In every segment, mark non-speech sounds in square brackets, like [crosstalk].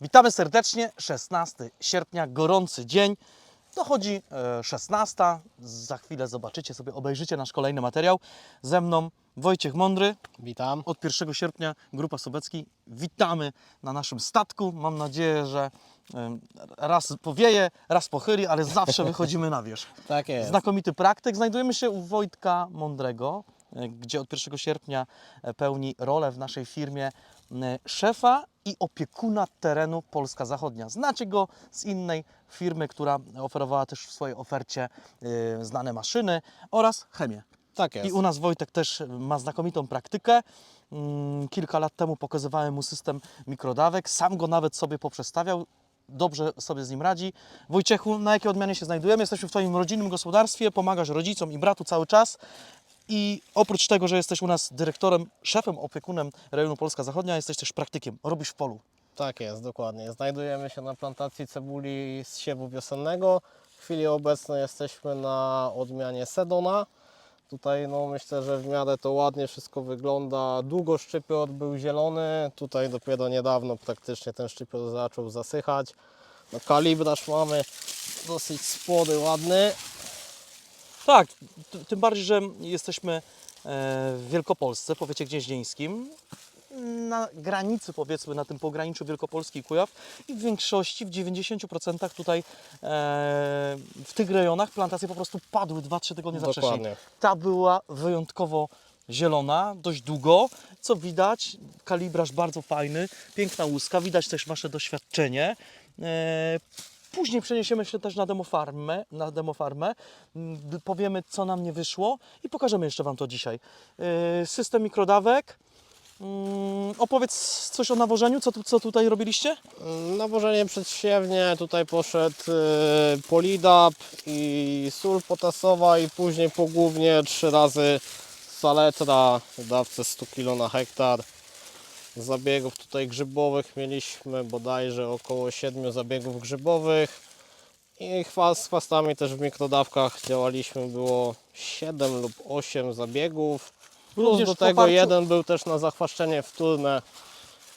Witamy serdecznie. 16 sierpnia, gorący dzień. Dochodzi e, 16. Za chwilę zobaczycie sobie, obejrzycie nasz kolejny materiał. Ze mną Wojciech Mądry. Witam. Od 1 sierpnia Grupa Sobecki. Witamy na naszym statku. Mam nadzieję, że em, raz powieje, raz pochyli, ale zawsze [laughs] wychodzimy na wierzch. Tak jest. Znakomity praktyk. Znajdujemy się u Wojtka Mądrego, e, gdzie od 1 sierpnia e, pełni rolę w naszej firmie e, szefa i opiekuna terenu Polska Zachodnia. Znacie go z innej firmy, która oferowała też w swojej ofercie e, znane maszyny oraz chemię. tak jest. I u nas Wojtek też ma znakomitą praktykę. Mm, Kilka lat temu pokazywałem mu system mikrodawek, sam go nawet sobie poprzestawiał. Dobrze sobie z nim radzi. Wojciechu, na jakiej odmianie się znajdujemy? Jesteśmy w Twoim rodzinnym gospodarstwie, pomagasz rodzicom i bratu cały czas. I oprócz tego, że jesteś u nas dyrektorem, szefem, opiekunem rejonu Polska Zachodnia, jesteś też praktykiem. Robisz w polu. Tak jest, dokładnie. Znajdujemy się na plantacji cebuli z siewu wiosennego. W chwili obecnej jesteśmy na odmianie Sedona. Tutaj no, myślę, że w miarę to ładnie wszystko wygląda. Długo szczypior był zielony. Tutaj dopiero niedawno praktycznie ten szczypior zaczął zasychać. No, kalibraż mamy dosyć spory, ładny. Tak, tym bardziej, że jesteśmy e, w Wielkopolsce, powiecie gnieźnieńskim, na granicy powiedzmy, na tym pograniczu Wielkopolski i Kujaw. I w większości, w 90% tutaj e, w tych rejonach plantacje po prostu padły 2-3 tygodnie za wcześnie. Ta była wyjątkowo zielona, dość długo, co widać, kalibraż bardzo fajny, piękna łuska, widać też Wasze doświadczenie. E, Później przeniesiemy się też na demofarmę, na demofarmę, m, powiemy co nam nie wyszło i pokażemy jeszcze Wam to dzisiaj. E, System mikrodawek, Mm, opowiedz coś o nawożeniu, co, tu, co tutaj robiliście? Nawożenie przedsiewnie, tutaj poszedł y, polidap i sól potasowa i później pogłównie trzy razy saletra dawce 100 kg na hektar. Zabiegów tutaj grzybowych mieliśmy bodajże około 7 zabiegów grzybowych i chwas, z chwastami też w mikrodawkach działaliśmy, było 7 lub 8 zabiegów. Plus Również do tego jeden był też na zachwaszczenie wtórne.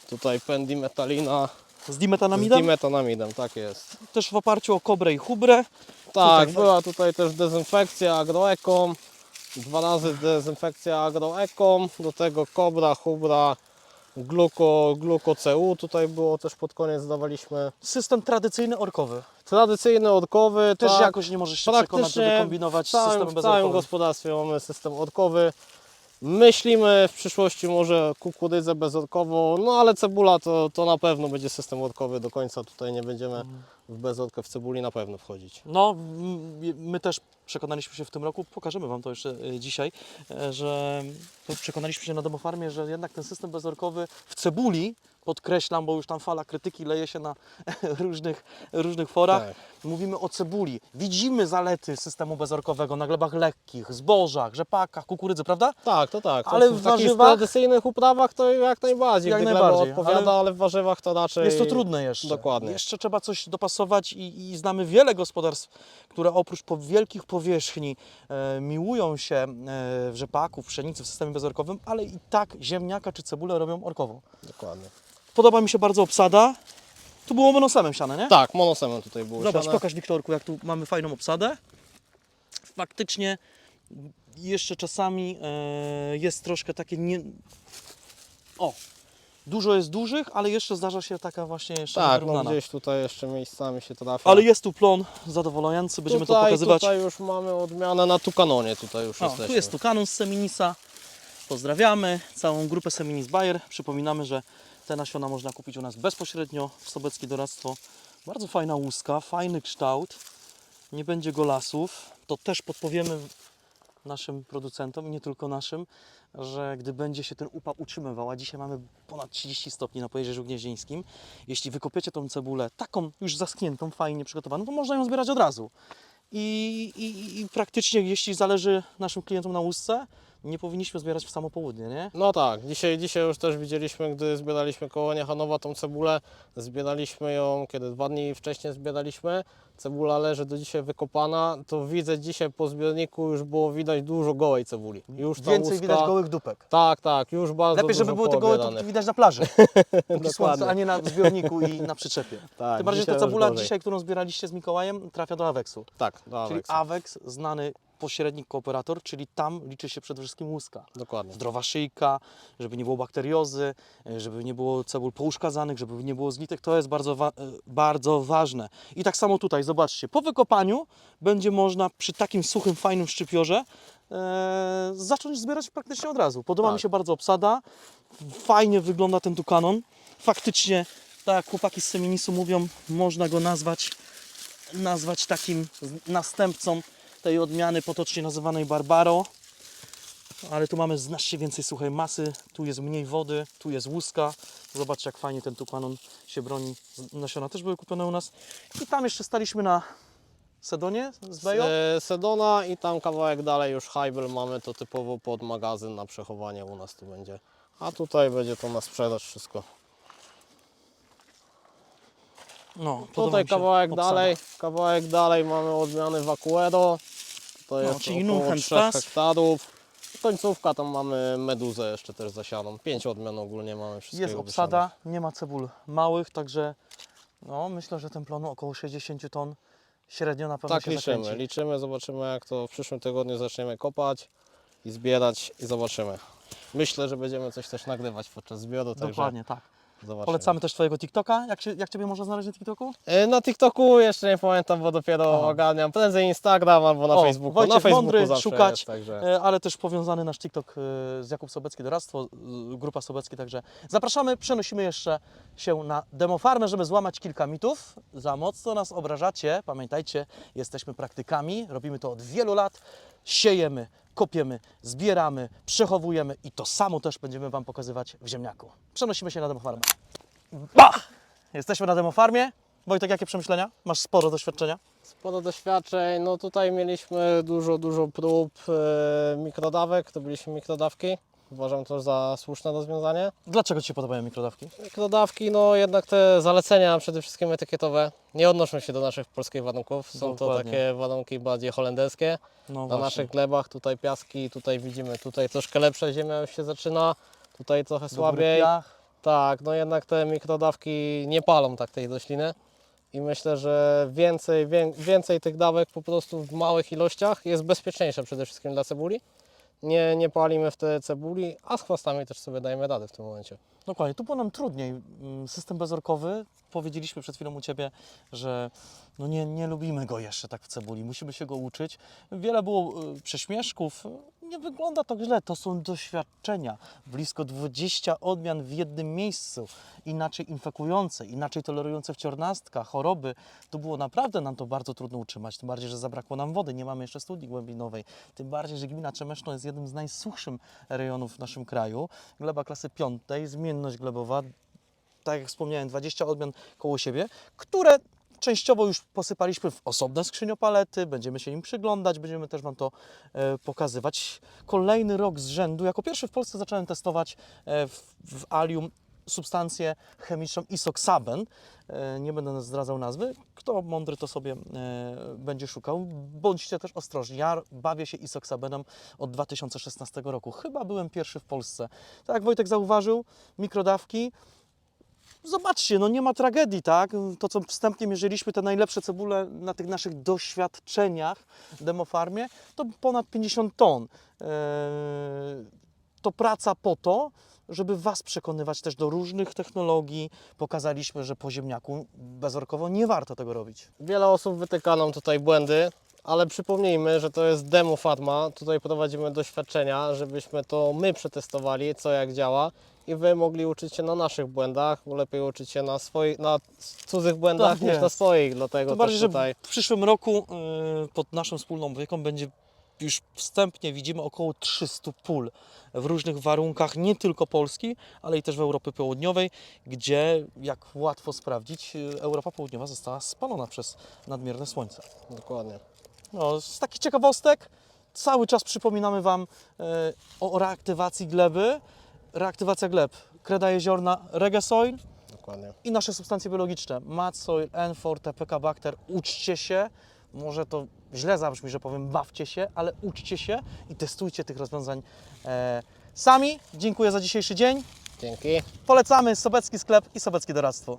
Tutaj pendimetalina Z z dimetanamidem? tak jest. też w oparciu o kobrę i hubrę. Tak, Tutaj- była tutaj też dezynfekcja agroekom. Dwa razy dezynfekcja agroekom. Do tego kobra, hubra, gluko, gluko-CU. Tutaj było też pod koniec dawaliśmy. System tradycyjny orkowy. Tradycyjny orkowy. Też tak, jakoś nie możesz się przekonać, żeby kombinować z systemem w całym bezorkowym. gospodarstwie mamy system orkowy. Myślimy w przyszłości może kukurydzę bezorkową, no ale cebula to, to na pewno będzie system orkowy do końca. Tutaj nie będziemy Mhm. w bezorkę w cebuli na pewno wchodzić. No, m, my też przekonaliśmy się w tym roku, pokażemy Wam to jeszcze e, dzisiaj, e, że to przekonaliśmy się na demofarmie, że jednak ten system bezorkowy w cebuli, podkreślam, bo już tam fala krytyki leje się na [laughs] różnych, różnych forach, Tak. mówimy o cebuli. Widzimy zalety systemu bezorkowego na glebach lekkich, zbożach, rzepakach, kukurydzy, prawda? Tak, to tak. To Ale w w takich warzywach- tradycyjnych uprawach to jak najbardziej, Jak najbardziej, odpowiada, ale... w warzywach to raczej... Jest to trudne jeszcze. Dokładnie. Jeszcze trzeba coś dopasować i, i znamy wiele gospodarstw, które oprócz po wielkich powierzchni e, miłują się e, w rzepaku, w pszenicy, w systemie bezorkowym, ale i tak ziemniaka czy cebulę robią orkowo. Dokładnie. Podoba mi się bardzo obsada. Tu było monosemem siane, nie? Tak, monosemem tutaj było Zobacz, siane. pokaż Wiktorku, jak tu mamy fajną obsadę. Faktycznie jeszcze czasami e, jest troszkę takie nie... O! Dużo jest dużych, ale jeszcze zdarza się taka właśnie jeszcze Tak, no wyrównana. gdzieś tutaj jeszcze miejscami się trafia. Ale jest tu plon zadowalający, będziemy tutaj, to pokazywać. Tutaj już mamy odmianę na Tukanonie, tutaj już O, jesteśmy. tu jest Tukanum z Seminisa. Pozdrawiamy całą grupę Seminis Bayer. Przypominamy, że te nasiona można kupić u nas bezpośrednio w Sobeckie Doradztwo. Bardzo fajna łuska, fajny kształt. Nie będzie go lasów. To też podpowiemy naszym producentom nie tylko naszym, że gdy będzie się ten upał utrzymywał, a dzisiaj mamy ponad 30 stopni na Pojezierzu Gnieźnieńskim, jeśli wykopiecie tą cebulę taką już zaschniętą, fajnie przygotowaną, to można ją zbierać od razu. I, i, I praktycznie, jeśli zależy naszym klientom na łusce, nie powinniśmy zbierać w samo południe, nie? No tak, dzisiaj, dzisiaj już też widzieliśmy, gdy zbieraliśmy koło Niechanowa tą cebulę, zbieraliśmy ją, kiedy dwa dni wcześniej zbieraliśmy, cebula leży do dzisiaj wykopana, to widzę dzisiaj po zbiorniku już było widać dużo gołej cebuli. Już ta Więcej łuska, widać gołych dupek. Tak, tak, już bardzo Lepiej, żeby dużo były te gołe poobieranych. dupki widać na plaży, [laughs] póki słońce, a nie na zbiorniku i na przyczepie. [laughs] Tak, Tym bardziej, dzisiaj ta już cebula gorzej. dzisiaj, którą zbieraliście z Mikołajem, trafia do Aweksu. Tak, do Czyli Aweksa. Avex, znany pośrednik, kooperator, czyli tam liczy się przede wszystkim łuska. Dokładnie. Zdrowa szyjka, żeby nie było bakteriozy, e, żeby nie było cebul pouszkazanych, żeby nie było zglitek, to jest bardzo, wa- e, bardzo ważne. I tak samo tutaj, zobaczcie, po wykopaniu będzie można przy takim suchym, fajnym szczypiorze e, zacząć zbierać praktycznie od razu. Podoba Tak. mi się bardzo obsada, fajnie wygląda ten tukanon. Faktycznie, tak jak chłopaki z Seminisu mówią, można go nazwać, nazwać takim następcą tej odmiany potocznie nazywanej Barbaro. Ale tu mamy znacznie więcej suchej masy, tu jest mniej wody, tu jest łuska. Zobaczcie jak fajnie ten tukanon się broni. Nasiona też były kupione u nas. I tam jeszcze staliśmy na Sedonie z Bejo. E, Sedona i tam kawałek dalej już Heibel mamy, to typowo pod magazyn na przechowanie u nas tu będzie. A tutaj będzie to na sprzedaż wszystko. No, Tutaj kawałek obsada. dalej, kawałek dalej mamy odmiany Vacuero. To No, jest czyli około Nunchem 3 Stas. hektarów. Końcówka tam mamy meduzę jeszcze też zasianą. Pięć odmian ogólnie mamy wszystkiego Jest obsada, nie ma cebul małych, także no, myślę, że ten plonu około 60 ton średnio na pewno Tak się liczymy, zakręci. liczymy, zobaczymy jak to w przyszłym tygodniu zaczniemy kopać i zbierać i zobaczymy. Myślę, że będziemy coś też nagrywać podczas zbioru, Dokładnie, tak. Zobaczymy. Polecamy też Twojego TikToka. Jak, się, jak Ciebie można znaleźć na TikToku? E, Na TikToku jeszcze nie pamiętam, bo dopiero Aha. ogarniam. Prędzej Instagram albo na O, Facebooku. Wojciech na Facebooku Mądry, szukać. Jest, także... E, ale też powiązany nasz TikTok e, z Jakub Sobecki Doradztwo, Grupa Sobecki, także zapraszamy, przenosimy jeszcze się na demofarmę, żeby złamać kilka mitów. Za mocno nas obrażacie, pamiętajcie, jesteśmy praktykami, robimy to od wielu lat, siejemy, kopiemy, zbieramy, przechowujemy i to samo też będziemy Wam pokazywać w ziemniaku. Przenosimy się na demofarmę. Bach! Jesteśmy na demofarmie. Wojtek, jakie przemyślenia? Masz sporo doświadczenia. Sporo doświadczeń. No tutaj mieliśmy dużo, dużo prób e, mikrodawek. To byliśmy mikrodawki. Uważam to za słuszne rozwiązanie. Dlaczego Ci się podobają mikrodawki? Mikrodawki, no jednak te zalecenia przede wszystkim etykietowe nie odnoszą się do naszych polskich warunków. Są to Dokładnie. takie warunki bardziej holenderskie. No Na właśnie. naszych glebach tutaj piaski, tutaj widzimy, tutaj troszkę lepsza ziemia już się zaczyna. Tutaj trochę Dobry słabiej. piach. Tak, no jednak te mikrodawki nie palą tak tej rośliny i myślę, że więcej, wię, więcej tych dawek po prostu w małych ilościach jest bezpieczniejsze przede wszystkim dla cebuli. Nie, nie palimy w te cebuli, a z chwastami też sobie dajemy radę w tym momencie. Dokładnie, tu było nam trudniej. Mm, System bezorkowy, powiedzieliśmy przed chwilą u Ciebie, że no nie, nie lubimy go jeszcze tak w cebuli, musimy się go uczyć. Wiele było y, prześmieszków, nie wygląda to źle, to są doświadczenia. Blisko 20 odmian w jednym miejscu, inaczej infekujące, inaczej tolerujące wciornastka, choroby. Tu było naprawdę nam to bardzo trudno utrzymać, tym bardziej, że zabrakło nam wody, nie mamy jeszcze studni głębinowej, tym bardziej, że gmina Trzemeszno jest jednym z najsuchszych rejonów w naszym kraju. Gleba klasy piątej, zmienność glebowa, tak jak wspomniałem, 20 odmian koło siebie, które częściowo już posypaliśmy w osobne skrzyniopalety, będziemy się im przyglądać, będziemy też Wam to e, pokazywać. Kolejny rok z rzędu, jako pierwszy w Polsce zacząłem testować e, w, w alium substancję chemiczną isoksaben. E, nie będę zdradzał nazwy. Kto mądry, to sobie e, będzie szukał. Bądźcie też ostrożni. Ja bawię się isoksabenem od 2016 roku. Chyba byłem pierwszy w Polsce. Tak jak Wojtek zauważył, mikrodawki. Zobaczcie, no nie ma tragedii, tak? To, co wstępnie mierzyliśmy, te najlepsze cebule na tych naszych doświadczeniach demofarmie, to ponad 50 ton. Eee, to praca po to, żeby Was przekonywać też do różnych technologii. Pokazaliśmy, że po ziemniaku bezorkowo nie warto tego robić. Wiele osób wytyka nam tutaj błędy, ale przypomnijmy, że to jest demo farma. Tutaj prowadzimy doświadczenia, żebyśmy to my przetestowali, co jak działa i Wy mogli uczyć się na naszych błędach, lepiej uczyć się na, swoich, na cudzych błędach Tak niż jest. na swoich, dlatego Tym bardziej, też że tutaj... w przyszłym roku y, pod naszą wspólną opieką będzie już wstępnie widzimy około 300 pól w różnych warunkach, nie tylko Polski, ale i też w Europie Południowej, gdzie, jak łatwo sprawdzić, Europa Południowa została spalona przez nadmierne słońce. Dokładnie. No, z takich ciekawostek, cały czas przypominamy Wam e, o reaktywacji gleby. Reaktywacja gleb, kreda jeziorna, Regesoil Dokładnie. i nasze substancje biologiczne, Madsoil, N4, TPK Bacter. Uczcie się, może to źle zabrzmi, że powiem bawcie się, ale uczcie się i testujcie tych rozwiązań e, sami. Dziękuję za dzisiejszy dzień. Dzięki. Polecamy Sobecki Sklep i Sobeckie Doradztwo.